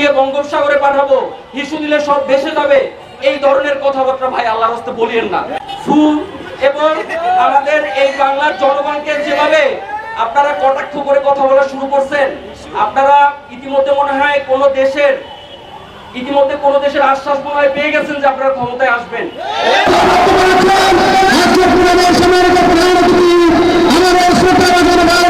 দিয়ে বঙ্গোপসাগরে পাঠাবো। হিসু দিলে সব ভেসে যাবে। এই ধরনের কথাবার্তা ভাই আল্লাহর হস্তে বলিয়েন না। ফুল এবং আমাদের এই বাংলার জনগণকে যেভাবে আপনারা কটাক্ষ করে কথা বলা শুরু করছেন, আপনারা ইতিমধ্যে মনে হয় কোন দেশের, ইতিমধ্যে কোন দেশের আশ্বাস মনে হয় পেয়ে গেছেন যে আপনারা ক্ষমতায় আসবেন। আমাদের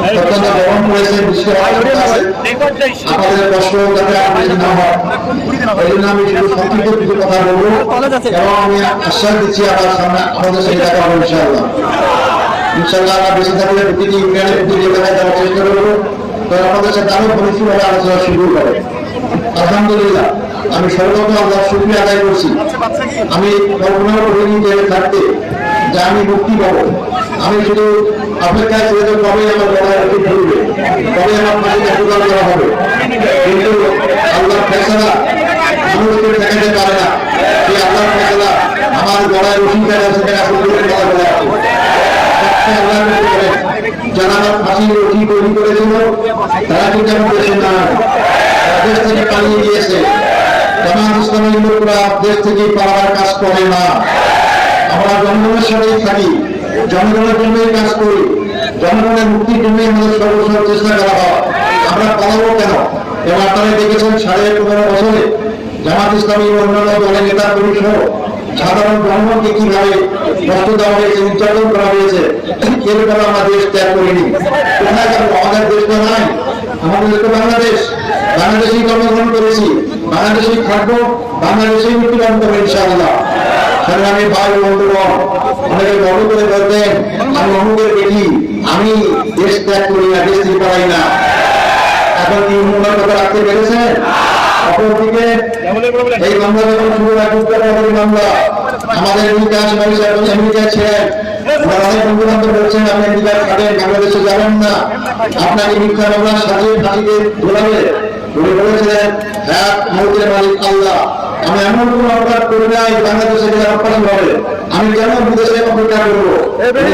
অত্যন্ত কষ্ট যাতে না হয়। এই জন্য আমি শুধু সংক্ষিপ্ত কিছু কথা বলব। এবং আমি আশ্বাস দিচ্ছি আমার সামনে আমাদের সাথে দেখা হবে ইনশাআল্লাহ। ইনশাআল্লাহ আমরা বেশি থাকলে প্রতিটি ইউনিয়নের প্রতিটি এলাকায় যাওয়ার চেষ্টা করব। তো আমাদের সাথে আরও ঘনিষ্ঠভাবে আলোচনা শুরু করে। আলহামদুলিল্লাহ আমি সর্বপ্রথম আল্লাহ শুক্রিয়া আদায় করছি। আমি করিনি জেলে থাকতে। যে আমি মুক্তি পাবো। আমি শুধু অপেক্ষায় ছিল যে কবে আমার গলায় একটু ধরবে, কবে আমার পাশে প্রদান করা হবে। কিন্তু আল্লাহ ফেসলা মানুষকে দেখাতে পারে না সেই আল্লাহ ফেসলা আমার গলায় গলায় আছে। যারা রুটি তৈরি করেছিল, তারা কিন্তু এখন দেশে থেকে কাজ করে না। আমরা জনগণের সাথেই থাকি, জনগণের জন্যই কাজ করি, জনগণের মুক্তির জন্যই আমাদের সর্বসর্ব চেষ্টা করা হয়। আমরা পালাবো কেন? এবং আপনারা দেখেছেন সাড়ে পনেরো বছরে জামাত ইসলামী অন্যান্য দলের নেতা কর্মী সহ সাধারণ জনগণকে কীভাবে কষ্ট দেওয়া হয়েছে নির্যাতন করা হয়েছে এরকম আমরা দেশ ত্যাগ করিনি। কোথায় যাব? আমাদের দেশ তো নাই। আমাদের দেশ তো বাংলাদেশ। বাংলাদেশেই জন্মগ্রহণ করেছি। বাংলাদেশেই থাকব। বাংলাদেশেই মৃত্যুবরণ করব ইনশাআল্লাহ। সংগ্রামী ভাই বন্ধুগণ, অনেকে গর্ব করে বলতেন আমি অমুকের বেটি, আমি দেশ ত্যাগ করি না, দেশ থেকে পালাই না। এখন কি উন্নয়ন কথা রাখতে পেরেছেন অপরদিকে, এই মামলা যখন শুরু পারি মামলা আমাদের বিকাশ মানুষ এখন আমেরিকা ছিলেন আপনি আমেরিকা থাকেন বাংলাদেশে যাবেন না। আপনাকে মিথ্যা মামলা সাজিয়ে ফাঁসিতে ধরাবে উনি বলেছিলেন এক মৌতের মালিক আল্লাহ। আমি এমন কোন অপরাধ করি নাই বাংলাদেশে অপরাধ হবে। আমি কেন বিদেশে অপেক্ষা করব?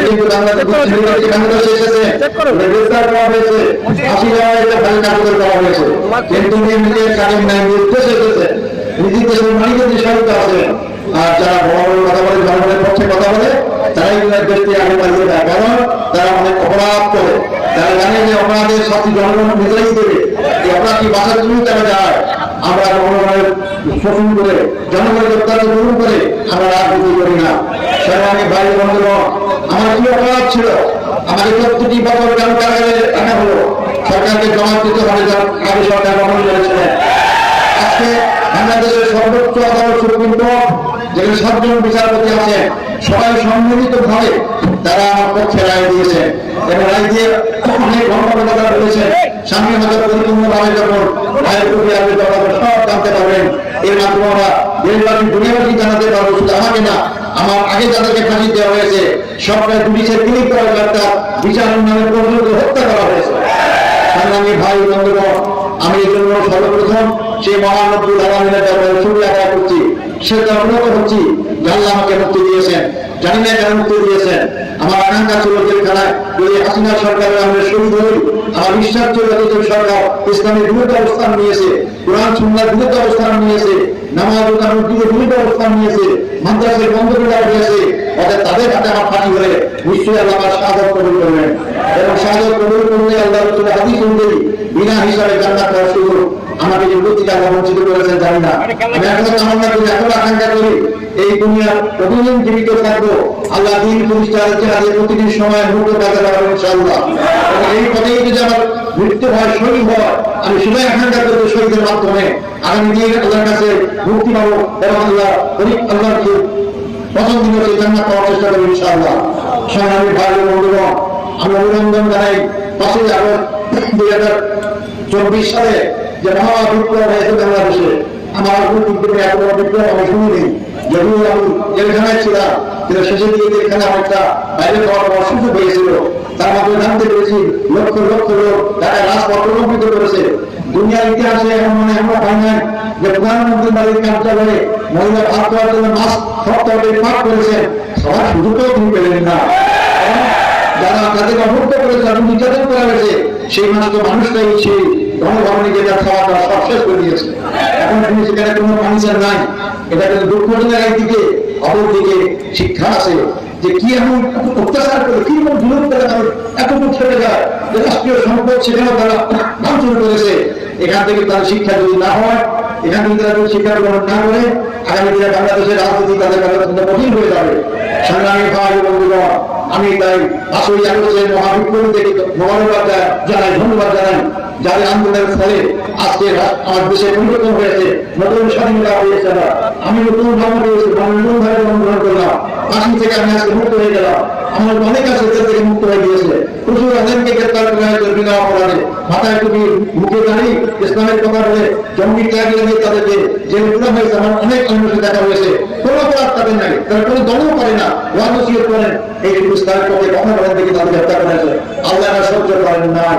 কিন্তু বাংলাদেশ এসেছে গ্রেফতার করা হয়েছে। ফাঁসি দেওয়া হয়েছে ফাঁসি কার্যকর করা হয়েছে। কিন্তু উনি নিজের কাজের নাই উদ্দেশ্যে এসেছে নিজের দেশের মালিকের যে সরকার আছে আর যারা বড় বড় কথা বলে জনগণের পক্ষে কথা বলে তারাই কিন্তু দেশকে আগে পালিয়ে দেয় কারণ তারা অনেক অপরাধ করে। তারা জানে যে অপরাধের শাস্তি জনগণ নিজেই দেবে। এই অপরাধটি বাঁচার জন্যই তারা যায়? আমরা জনগণের শোষণ করে, জনগণের অত্যাচার গ্রহণ করে আমরা রাজনীতি করি না। সেখানে বাইরে বন্ধুগণ আমার কি অপরাধ ছিল? আমাকে প্রত্যেকটি বছর কেন কারাগারে রাখা হলো। সরকারকে জমা দিতে হবে আগে সরকার গ্রহণ করেছিলেন। আজকে বাংলাদেশের সর্বোচ্চ আদালত সুপ্রিম কোর্ট যেখানে সাতজন বিচারপতি আছেন, সবাই সম্মিলিত ভাবে তারা আমার পক্ষে রায় দিয়েছে এবং রায় দিয়ে অনেক ঘটনা বলেছেন সামনে হয়তো পরিপূর্ণ ভাবে যখন রায়ের প্রতি আসবে তখন সব জানতে পারবেন, এর মাধ্যমে আমরা দেশবাসী, দুনিয়াবাসী জানাতে পারব শুধু আমাকে না, আমার আগে যাদেরকে ফাঁসি দেওয়া হয়েছে সবটাই পুলিশের ক্লিক করা একটা বিচার নামে পর্যন্ত হত্যা করা হয়েছে। সংগ্রামী ভাই বন্ধুগণ, আমি এই জন্য সর্বপ্রথম সেই মহান রব্বুল আলমিনের দরবারে শুক্রিয়া আদায় করছি। সে অবনত হচ্ছি যে আল্লাহ আমাকে মুক্তি দিয়েছেন, জানি না কেন মুক্তি দিয়েছেন। আমার আকাঙ্ক্ষা ছিল জেলখানায় যদি হাসিনা সরকারের আমরা শহীদ হই। আমার বিশ্বাস ছিল যে সরকার ইসলামের বিরুদ্ধে অবস্থান নিয়েছে, কোরআন, সুন্নার বিরুদ্ধে অবস্থান নিয়েছে, নামাজ কানুন বিরুদ্ধে অবস্থান নিয়েছে, মাদ্রাসের বন্ধ করে হয়েছে অর্থাৎ তাদের হাতে আমার ফাঁসি হয়ে নিশ্চয়ই আল্লাহ আমার সাদর কবুল করবেন। এবং সাদর কবুল করলে আল্লাহ হাদিস অনুযায়ী বিনা হিসাবে জান্নাত পাওয়ার সুযোগ আমাকে যে প্রতিটা বঞ্চিত করেছেন জানি না। আমি এখনও কামনা করি এখনও আকাঙ্ক্ষা করি এই দুনিয়ার প্রতিদিন জীবিত থাকব। আল্লাহ দিন প্রতিষ্ঠার চেহারে প্রতিদিন সময় মুক্ত কাজে লাগাবো ইনশাআল্লাহ। এই পথেই যদি আমার মৃত্যু হয় শহীদ হয় আমি সেটাই আকাঙ্ক্ষা করব শহীদের মাধ্যমে। আগামী দিন আল্লাহর কাছে মুক্তি পাবো এবং আল্লাহ আল্লাহকে প্রথম দিন সেই জান্নাত পাওয়ার চেষ্টা করি ইনশাআল্লাহ। সংগ্রামী ভাই বন্ধুগণ আমি অভিনন্দন জানাই। পাঁচই আগস্ট দুই হাজার চব্বিশ সালে যে মহা বিপ্লব হয়েছে বাংলাদেশে। আমার বিপ্লবে এত বড় বিপ্লব আমি শুনিনি। যদিও আমি জেলখানায় ছিলাম, কিন্তু শেষের দিকে জেলখানে অনেকটা বাইরে যাওয়ার পর হয়েছিল, তার মাধ্যমে জানতে পেরেছি লক্ষ লক্ষ লোক তারা রাজপথ প্রলম্বিত করেছে। দুনিয়ার ইতিহাসে এমন মনে আমরা পাই নাই যে প্রধানমন্ত্রী বাড়ির কার্যালয়ে মহিলা ভাত দেওয়ার জন্য মাস্ক সপ্তাহে পাঠ করেছেন। সবার সুযোগটাও তিনি পেলেন না। যারা তাদের অভুক্ত করেছে এবং নির্যাতন করা হয়েছে সেই মানুষ তো মানুষটাই সেই গণভবনে গিয়ে তার খাওয়া দাওয়া সব শেষ করে দিয়েছে। এখন তিনি সেখানে কোনো ফার্নিচার নাই। এটা কিন্তু দুঃখজনক একদিকে অপর দিকে শিক্ষা আছে যে কি এমন অত্যাচার করে, কি এমন জুলুম করে তাদের এতটুকু ছেড়ে যায়। যে রাষ্ট্রীয় সম্পদ সেখানেও তারা ভাঙচুর করেছে। এখান থেকে তার শিক্ষা যদি না হয় এখান যদি তারা যদি শিক্ষা গ্রহণ না করে আগামী দিনে বাংলাদেশের রাজনীতি তাদের কাছে কঠিন হয়ে যাবে। সংগ্রামী ভাই বন্ধুগণ, আমি তাই আসলে আগস্টের মহাবিপ্লবী থেকে মহানুবাদ জানাই, ধন্যবাদ জানাই। যাদের আন্দোলনের ফলে আজকে আমার দেশে পরিবর্তন হয়েছে, নতুন স্বাধীনতা হয়েছে। আমি নতুন ধর্ম পেয়েছি নতুন ভাবে গ্রহণ করলাম। কাশ্মীর থেকে আমি আজকে মুক্ত হয়ে গেলাম। আমার অনেক আছে থেকে মুক্ত হয়ে গিয়েছে। প্রচুর অনেককে গ্রেপ্তার করা হয়েছে বিনা অপরাধে। মাথায় টুপি মুখে দাঁড়ি, ইসলামের কথা জঙ্গি ত্যাগ লাগিয়ে তাদেরকে জেলে পুরা হয়েছে। আমার অনেক মানুষের দেখা হয়েছে। কোনো অপরাধ তাদের নাই। তারা কোনো দলও করে না। ওয়াদ করেন। এই পুরস্কার পথে কথা বলেন দেখে তাদের গ্রেপ্তার করেছে আল্লাহ সহ্য করেন নাই।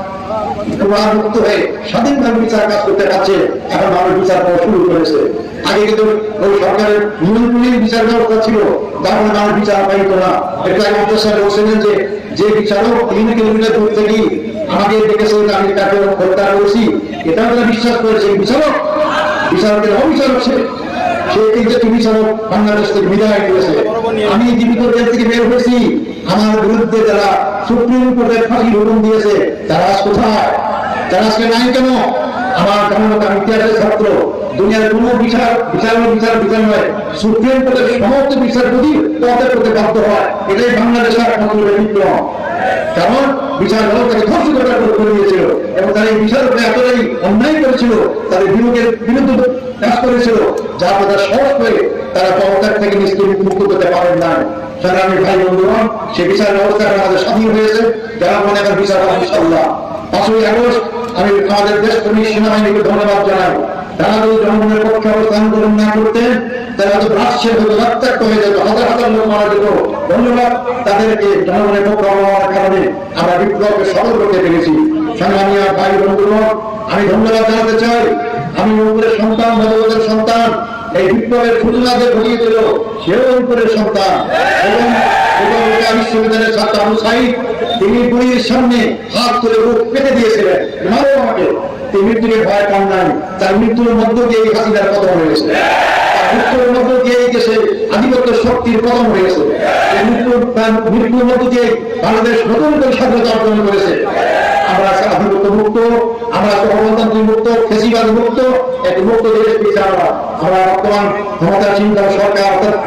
মুক্ত হয়ে স্বাধীনভাবে বিচার কাজ করতে পারছে, এখন মানুষ বিচার করা শুরু করেছে। আগে কিন্তু ওই সরকারের নিয়ন্ত্রণের বিচার ব্যবস্থা ছিল যার ফলে মানুষ বিচার পাইত না। এটা অত্যাচার বলছিলেন যে যে বিচারক তিন কিলোমিটার দূর থেকে আমাকে যে আমি তাকে হত্যা করেছি। এটা তারা বিশ্বাস করেছে বিচারক, বিচারকের অবিচারক সে। সে কিন্তু তুমি বিচারক বাংলাদেশ থেকে বিদায় করেছে আমি জীবিত জেল থেকে বের হয়েছি। আমার বিরুদ্ধে যারা সুপ্রিম কোর্টের ফাঁসি হুকুম দিয়েছে, তারা কোথায়? তারা আজকে নাই কেন? আমার আমি ইতিহাসের ছাত্র, দুনিয়ার কোন বিচার বিচার বিচার বিচার নয়, সুপ্রিম কোর্টের সমস্ত বিচারপতি পথে করতে বাধ্য হয়, এটাই বাংলাদেশের একমাত্র ব্যতিক্রম কারণ বিচার ব্যবস্থাকে ধ্বংস করার করে দিয়েছিল এবং তারা এই বিচার এতটাই অন্যায় করেছিল তাদের বিরোধের বিরুদ্ধে কাজ করেছিল যার কথা সহজ করে তারা পদত্যাগ থেকে নিশ্চিত মুক্ত করতে পারেন না সংগ্রামী ভাই বন্ধুগণ সে বিচার ব্যবস্থা আমাদের স্বাধীন হয়েছে, যারা মনে করেন বিচার হবে পাঁচই আগস্ট আমি আমাদের দেশ কর্মী সেনাবাহিনীকে ধন্যবাদ জানাই। তারা যদি জনগণের পক্ষে অবস্থান গ্রহণ না করতেন, তারা হয়তো রাষ্ট্রের হতো রক্তাক্ত হয়ে যেত, হাজার হাজার লোক মারা যেত, ধন্যবাদ তাদেরকে জনগণের পক্ষে অবমানের কারণে আমরা বিপ্লবকে সফল করতে পেরেছি। আর ভাই বন্ধুগণ, আমি ধন্যবাদ জানাতে চাই। আমি উপরের সন্তান, ভগবতের সন্তান। এই বিপ্লবের সূচনা যে ঘটিয়ে দিল, সেও উপরের সন্তান। এবং বিশ্ববিদ্যালয়ের ছাত্র আবু সাইদ তিনি গুলির সামনে হাত তুলে বুক পেতে দিয়েছিলেন। মারো আমাকে। তিনি মৃত্যুকে ভয় পান নাই? তার মৃত্যুর মধ্য দিয়ে এই হাসিনার পতন পতন হয়েছে। বাংলাদেশ নতুন করেছে। আমরা মুক্ত গণতান্ত্রিক মুক্ত আমরা বর্তমান অর্থাৎ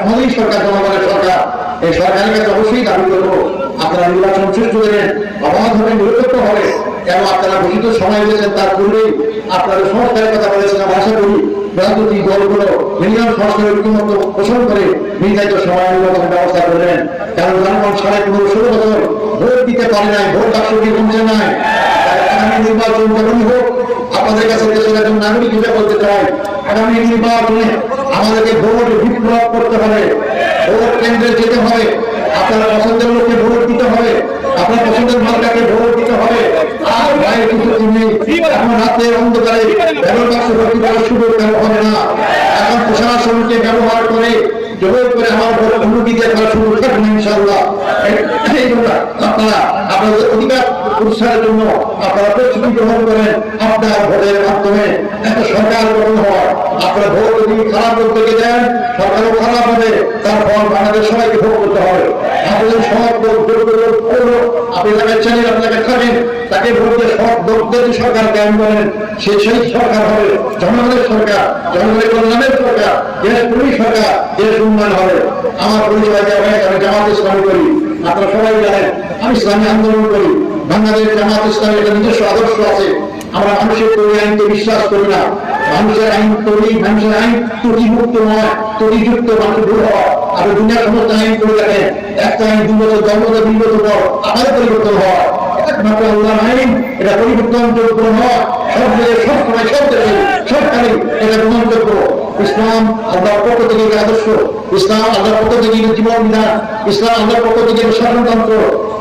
আমাদেরই সরকার, জনগণের সরকার এই সরকারের কাছে অবশ্যই দাবি করব। আপনারা নির্বাচন সুষ্ঠু দেবেন অবাধ হবে নিরপেক্ষ হবে। এবং আপনারা ঘোষিত সময় দিয়েছেন তার পূর্বেই? আপনাদের সংস্কারের কথা বলেছেন আশা করি রাজনৈতিক দলগুলো মিনিমাম সংস্কারের ঐক্যমত পোষণ করে নির্ধারিত সময় নির্বাচনের ব্যবস্থা করবেন কারণ জনগণ সাড়ে পনেরো ষোলো বছর ভোট দিতে পারে নাই, ভোট বাক্স দিয়ে পৌঁছে নাই। আগামী নির্বাচন যখনই হোক, আপনাদের কাছে দেশের একজন নাগরিক হিসেবে বলতে চাই, আগামী নির্বাচনে আমাদেরকে ভোট বিপ্লব করতে হবে। ভোট কেন্দ্রে যেতে হবে, আপনারা পছন্দের লোককে ভোট দিতে হবে, আপনার পছন্দের মার্কাকে ভোট দিতে হবে। আর ভাইয়ের কিছু চিনি এখন রাতের অন্ধকারে ব্যালট বাক্স ভর্তি করার সুযোগ কেন হবে না। এখন প্রশাসনকে ব্যবহার করে, জোর করে আমার ভোট অনুমতি করার সুযোগ থাকবে জন্য আপনারা, আপনাদের অধিকার প্রতিষ্ঠানের জন্য আপনারা প্রস্তুতি গ্রহণ করেন, আপনার ভোটের মাধ্যমে একটা সরকার গঠন হয়। আপনারা ভোট যদি খারাপ করতে দেন, সরকারও খারাপ হবে, তার ফল বাংলাদেশ সবাইকে ভোগ করতে হবে। আপনাদের সব আপনি যাকে চেনেন আপনাকে থাকেন তাকে ভোট দিয়ে সব লোকদের সরকার জ্ঞান করেন, সে সেই সরকার হবে, জনগণের সরকার, জনগণের কল্যাণের সরকার, দেশ পুলিশ সরকার, দেশ উন্নয়ন হবে। আমার পরিচয় আমি জামাত ইসলামী করি, আপনারা সবাই জানেন, আমি ইসলামী আন্দোলন করি। বাংলাদেশ জামাত ইসলামের আদর্শ আছে। আমরা বিশ্বাস করি না। আইন তৈরি, মানুষের আইন ত্রুটিমুক্ত নয়, ত্রুটিযুক্ত মানুষ আর দুনিয়ার সমস্ত আইন করে একটা আইন দু বছর, দশ বছর দুই বছর পর আবার পরিবর্তন হয়। একমাত্র আল্লাহ আইন, এটা পরিবর্তন যোগ্য নয়। সব মিলে সব ইসলাম আল্লাহর পক্ষ থেকে আদর্শ। ইসলাম আল্লাহর পক্ষ থেকে জীবন বিধান। ইসলাম আল্লাহর পক্ষ থেকে শাসনতন্ত্র।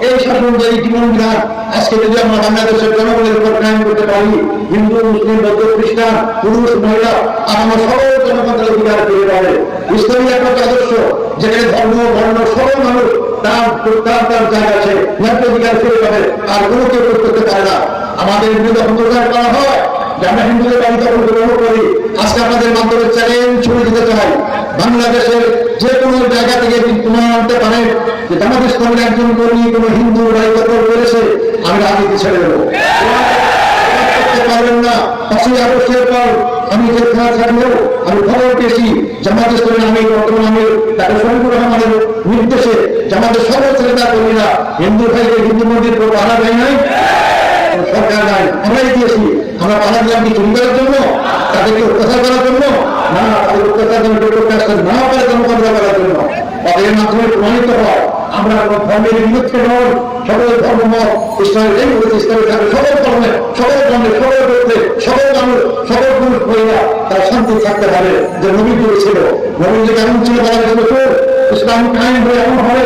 এই শাসন যে জীবন বিধান। আজকে যদি আমরা বাংলাদেশের জনগণের উপর কায়েম করতে পারি, হিন্দু, মুসলিম, বৌদ্ধ, খ্রিস্টান, পুরুষ, মহিলা, আর আমরা সকল জনগণের অধিকার পেয়ে পাবে। ইসলামী একটা আদর্শ, যেখানে ধর্ম, বর্ণ, সকল মানুষ তার তার তার জায়গা আছে। অধিকার পেয়ে পাবে। আর কোনো কেউ করতে পারে না। আমাদের বিরুদ্ধে অন্তর্দান করা হয়। আমরা হিন্দুদের বাড়িতে গ্রহণ করি। আজকে আপনাদের মাধ্যমে চ্যালেঞ্জ ছুড়ে দিতে চাই। বাংলাদেশের যে কোনো জায়গা থেকে প্রমাণ আনতে পারে যে জামাত ইসলামের একজন কর্মী, কোনো হিন্দু বাড়ি দখল করেছে, আমি ছেড়ে দেবো। নির্দেশে জামাতের সর্বোচ্চ নেতা কর্মীরা, হিন্দু ভাইকে হিন্দু মন্দির করে বাধা দেয় নাই। সরকার নাই আমরাই দিয়েছি আমরা বাধা দিলাম কি চুরি করার জন্য, তাদেরকে অত্যাচার করার জন্য, না তাদের অত্যাচার করতে আসতে না পারে জনগণরা করার জন্য। তাদের মাধ্যমে প্রমাণিত হয়, আমরা কোনো তারা শান্তি থাকতে পারে। যে নবী করেছিল নবী যে কেমন ছিল জন্য ইসলাম কায়েম হয়ে এমন হবে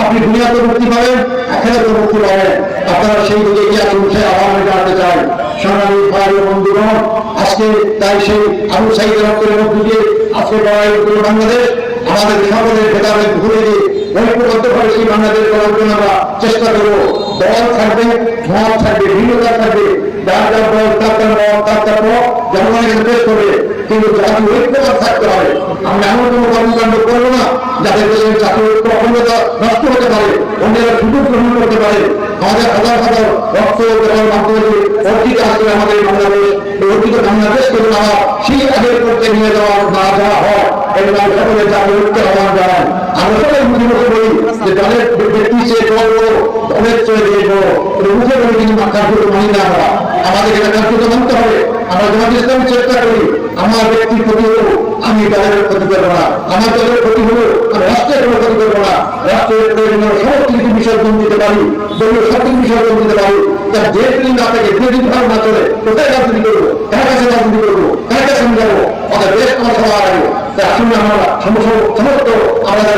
আপনি দুনিয়াতে মুক্তি পাবেন এখানে মুক্তি পাবেন। আপনারা সেই দিকে সেই আহ্বান আমি জানাতে চাই সোনালী ভাই বন্ধুগণ আজকে তাই সেই আবু সাইদ রক্তের মধ্য দিয়ে আজকে লড়াই করে বাংলাদেশ। আমাদের সকলের ভেদাভেদ ভুলে দিয়ে সেই আমরা চেষ্টা করব। দল থাকবে ভিন্নতা থাকবে। যার যার দল, তার তার তার জনগণের পেশ করবে, কিন্তু জাতি ঐক্যবদ্ধ থাকতে হবে, আমরা এমন কোনো কর্মকাণ্ড করব না, যাতে দেশের ঐক্য অখণ্ডতা নষ্ট হতে পারে, অন্যেরা সুযোগ গ্রহণ করতে পারে। আমাদের হাজার হাজার রক্ত আমরা আমাদের এটা কার্যত মানতে হবে। আমরা জামাত ইসলাম চেষ্টা করি, আমার ব্যক্তির ক্ষতি হলো আমি দলের ক্ষতি করব না। আমার দলের ক্ষতি হলো আমি রাষ্ট্রের কোনো ক্ষতি করব না। রাষ্ট্রের প্রয়োজনীয় সমস্ত কিছু বিসর্জন দিতে পারি, দলীয় সব কিছু বিসর্জন দিতে পারি। তার যে দিন না থাকে যে দিন ভালো না চলে, কোথায় রাজনীতি করব? কার কাছে রাজনীতি করব? কার কাছে আমি যাব? আমাদের দেশ আমার সবার আগে। তাই আসুন আমরা সমস্ত আমাদের